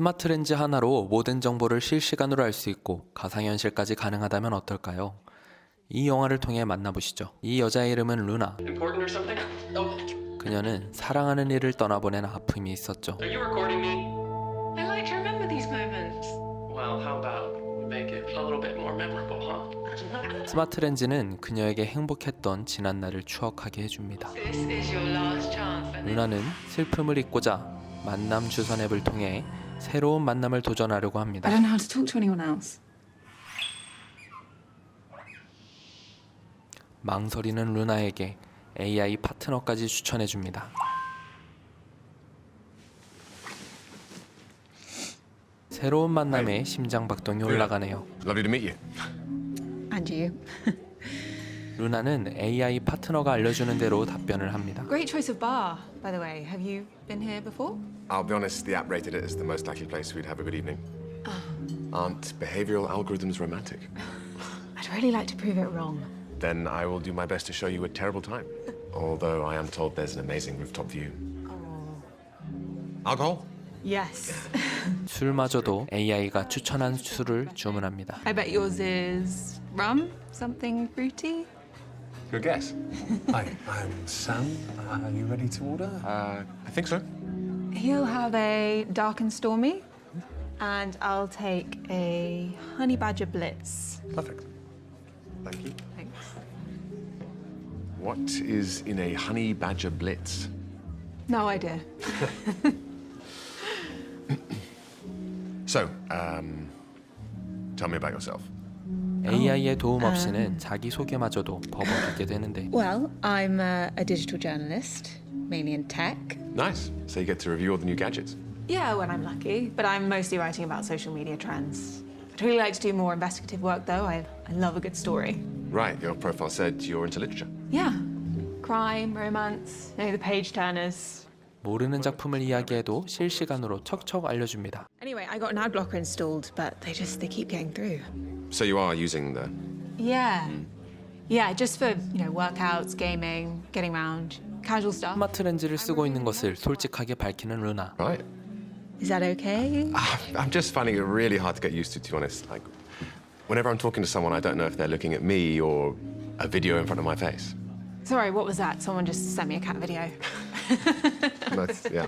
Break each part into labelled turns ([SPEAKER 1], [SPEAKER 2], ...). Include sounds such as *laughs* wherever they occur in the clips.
[SPEAKER 1] 스마트 렌즈 하나로 모든 정보를 실시간으로 알 수 있고 가상현실까지 가능하다면 어떨까요? 이 영화를 통해 만나보시죠. 이 여자의 이름은 루나.
[SPEAKER 2] Important or something? Oh,
[SPEAKER 1] 그녀는 사랑하는 이를 떠나보낸 아픔이 있었죠.
[SPEAKER 2] are you recording me?
[SPEAKER 3] I like to remember these moments.
[SPEAKER 2] Well, how about we make it a little bit more memorable, huh?
[SPEAKER 1] 스마트 렌즈는 그녀에게 행복했던 지난 날을 추억하게 해줍니다.
[SPEAKER 3] This is your last chance. Vanessa.
[SPEAKER 1] 루나는 슬픔을 잊고자 만남 주선 앱을 통해 새로운 만남을 도전하려고 합니다.
[SPEAKER 4] I don't know how to talk to anyone else.
[SPEAKER 1] 망설이는 루나에게 AI 파트너까지 추천해 줍니다. 새로운 만남에 심장 박동이 올라가네요.
[SPEAKER 5] Lovely to meet you.
[SPEAKER 4] And you.
[SPEAKER 1] 루나는 AI 파트너가 알려주는 대로 답변을 합니다.
[SPEAKER 4] Great choice of bar, by the way. Have you been here before?
[SPEAKER 5] I'll be honest, the app rated it as the most likely place we'd have a good evening. Aren't behavioral algorithms romantic?
[SPEAKER 4] I'd really like to prove it wrong.
[SPEAKER 5] Then I will do my best to show you a terrible time. Although I am told there's an amazing rooftop view. Alcohol?
[SPEAKER 4] Yes.
[SPEAKER 1] 술마저도 AI가 추천한 술을 주문합니다.
[SPEAKER 4] I bet yours is rum? Something fruity?
[SPEAKER 5] Good guess. *laughs*
[SPEAKER 6] Hi, I'm Sam. Uh, are you ready to order?
[SPEAKER 5] Uh, I think so.
[SPEAKER 4] He'll have a dark and stormy. And I'll take a honey badger blitz.
[SPEAKER 5] Perfect. Thank you.
[SPEAKER 4] Thanks.
[SPEAKER 5] What is in a honey badger blitz?
[SPEAKER 4] No idea. *laughs* *laughs*
[SPEAKER 5] So, um, tell me about yourself.
[SPEAKER 1] AI의 도움 없이는 자기 소개마저도 버벅이게 되는데
[SPEAKER 7] Well, I'm a, a digital journalist, mainly in tech.
[SPEAKER 5] Nice. So you get to review all the new gadgets.
[SPEAKER 4] Yeah, when I'm lucky, but I'm mostly writing about social media trends. I'd really like to do more investigative work, though. I, I love a good story.
[SPEAKER 5] Right. Your profile said you're into literature.
[SPEAKER 4] Yeah. Crime, romance, you know, the page turners.
[SPEAKER 1] 모르는 작품을 이야기해도 실시간으로 척척 알려줍니다.
[SPEAKER 7] Anyway, I got an ad blocker installed, but they just they keep getting through.
[SPEAKER 5] So you are using the
[SPEAKER 4] Yeah. Yeah, just for, you know, workouts, gaming, getting around, casual stuff.
[SPEAKER 1] 스마트 렌즈를 쓰고 있는 것을 솔직하게 밝히는 루나.
[SPEAKER 5] right.
[SPEAKER 7] Is that okay?
[SPEAKER 5] I'm just finding it really hard to get used to, to be honest. Like, whenever I'm talking to someone, I don't know if they're looking at me or a video in front of my face.
[SPEAKER 4] Sorry, what was that? Someone just sent me a cat video. *laughs* *laughs*
[SPEAKER 5] That's, yeah.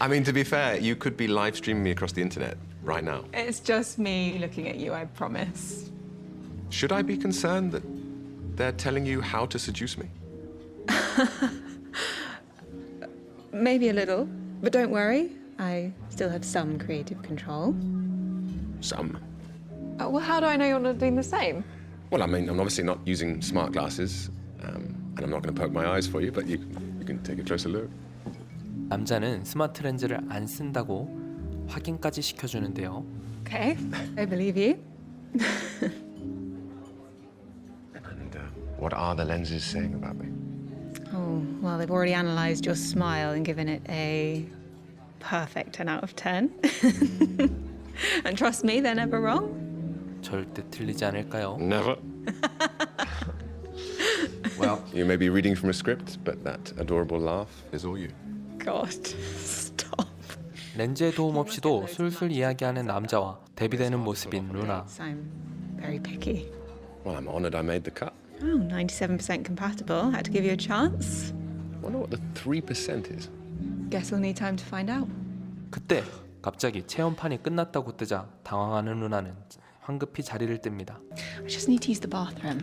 [SPEAKER 5] I mean, to be fair, you could be live streaming me across the internet right now.
[SPEAKER 4] It's just me looking at you, I promise.
[SPEAKER 5] Should I be concerned that they're telling you how to seduce me? *laughs*
[SPEAKER 7] Maybe a little, but don't worry. I still have some creative control.
[SPEAKER 5] Some.
[SPEAKER 4] Uh, well, how do I know you're not doing the same?
[SPEAKER 5] Well, I mean, I'm obviously not using smart glasses, um, and I'm not going to poke my eyes for you, but you, you can take a closer look.
[SPEAKER 1] 남자는 스마트 렌즈를 안 쓴다고 확인까지 시켜주는데요.
[SPEAKER 4] Okay, I believe you.
[SPEAKER 5] And uh, what are the lenses saying about me?
[SPEAKER 7] Oh, well, they've already analysed your smile and given it a perfect 10 out of 10. and trust me, they're never wrong.
[SPEAKER 1] 절대 틀리지 않을까요?
[SPEAKER 5] Never. Well, you may be reading from a script, but that adorable laugh is all you.
[SPEAKER 7] God, stop.
[SPEAKER 1] 렌즈의 도움 없이도 술술 이야기하는 남자와 대비되는 모습인 루나.
[SPEAKER 7] I'm very picky.
[SPEAKER 5] Well, I'm honoured I made the cut.
[SPEAKER 7] Oh, 97% compatible. Had to give you a chance.
[SPEAKER 5] Wonder what the three percent is.
[SPEAKER 4] Guess we'll need time to find out.
[SPEAKER 1] 그때 갑자기 체험판이 끝났다고 뜨자 당황하는 루나는 황급히 자리를 뜹니다.
[SPEAKER 4] I just need to use the bathroom.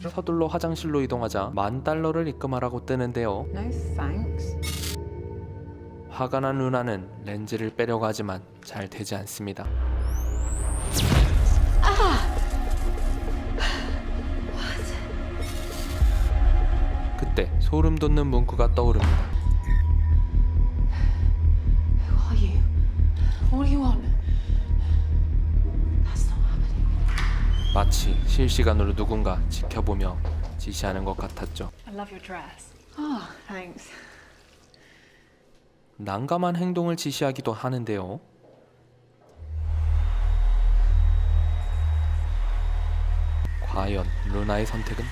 [SPEAKER 1] 서둘러 화장실로 이동하자 만 달러를 입금하라고 뜨는데요.
[SPEAKER 4] No thanks.
[SPEAKER 1] 화가 난 루나는 렌즈를 빼려고 하지만 잘 되지 않습니다. 그때 소름 돋는 문구가 떠오릅니다.
[SPEAKER 4] Who are you? What do you want?
[SPEAKER 1] 마치 실시간으로 누군가 지켜보며 지시하는 것 같았죠.
[SPEAKER 3] I love your dress.
[SPEAKER 4] Oh, thanks.
[SPEAKER 1] 난감한 행동을 지시하기도 하는데요. 과연 루나의 선택은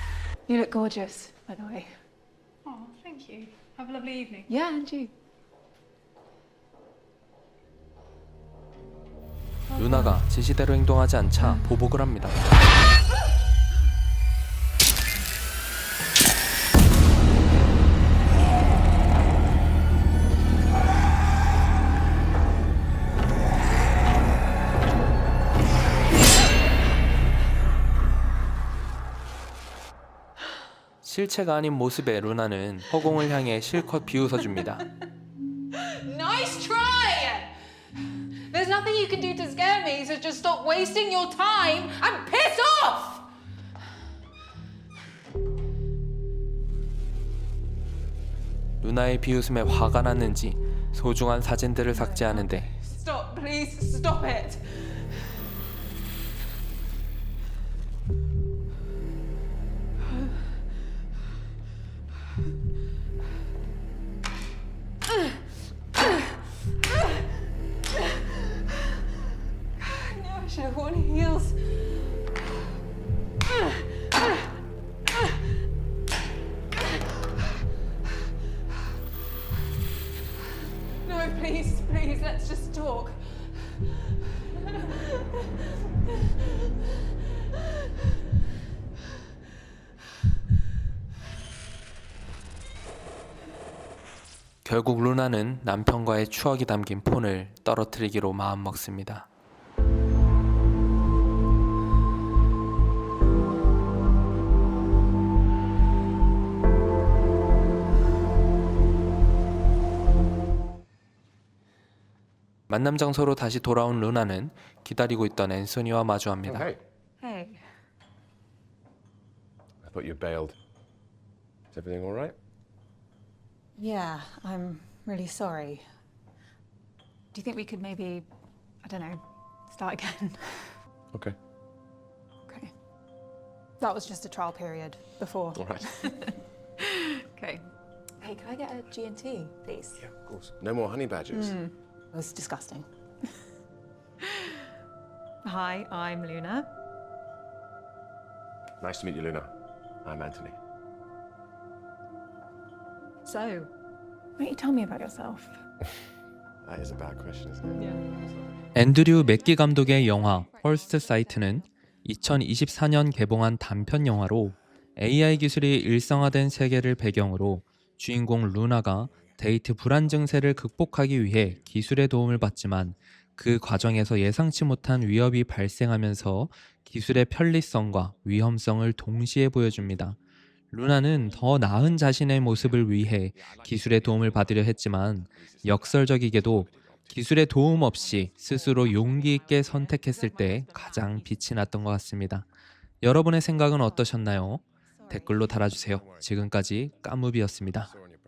[SPEAKER 4] You look gorgeous, by the way.
[SPEAKER 3] Oh, thank you. Have a lovely evening.
[SPEAKER 4] Yeah, and you.
[SPEAKER 1] 루나가 지시대로 행동하지 않자 보복을 합니다. 실체가 아닌 모습의 루나는 허공을 향해 실컷 비웃어줍니다.
[SPEAKER 4] You can do to scare me, so just stop wasting your time and piss off!
[SPEAKER 1] 루나의 비웃음에 화가 났는지 소중한 사진들을 삭제하는데
[SPEAKER 4] Stop, please, stop it. Worn heels. No, please, please, let's just talk.
[SPEAKER 1] 결국 루나는 남편과의 추억이 담긴 폰을 떨어뜨리기로 마음먹습니다. 만남 장소로 다시 돌아온 루나는 기다리고 있던 앤소니와 마주합니다.
[SPEAKER 5] Hey,
[SPEAKER 7] Hey.
[SPEAKER 5] I thought you bailed. Is everything all right?
[SPEAKER 7] Yeah, I'm really sorry. Do you think we could maybe, I don't know, start again? *laughs*
[SPEAKER 5] Okay.
[SPEAKER 7] okay. That was just a trial period before.
[SPEAKER 5] All right. *laughs*
[SPEAKER 7] Okay. Hey, can I get a G&T, please?
[SPEAKER 5] yeah, of course. No more honey badgers.
[SPEAKER 7] It was disgusting. Hi, I'm Luna.
[SPEAKER 5] Nice to meet you, Luna. I'm Anthony.
[SPEAKER 7] So, why don't you tell me about yourself?
[SPEAKER 5] That is a bad question, isn't it?
[SPEAKER 1] 앤드류 맥기 감독의 영화 펄스트 사이트는 2024년 개봉한 단편 영화로 AI 기술이 일상화된 세계를 배경으로 주인공 루나가 데이트 불안 증세를 극복하기 위해 기술의 도움을 받지만 그 과정에서 예상치 못한 위협이 발생하면서 기술의 편리성과 위험성을 동시에 보여줍니다. 루나는 더 나은 자신의 모습을 위해 기술의 도움을 받으려 했지만 역설적이게도 기술의 도움 없이 스스로 용기 있게 선택했을 때 가장 빛이 났던 것 같습니다. 여러분의 생각은 어떠셨나요? 댓글로 달아주세요. 지금까지 까무비였습니다.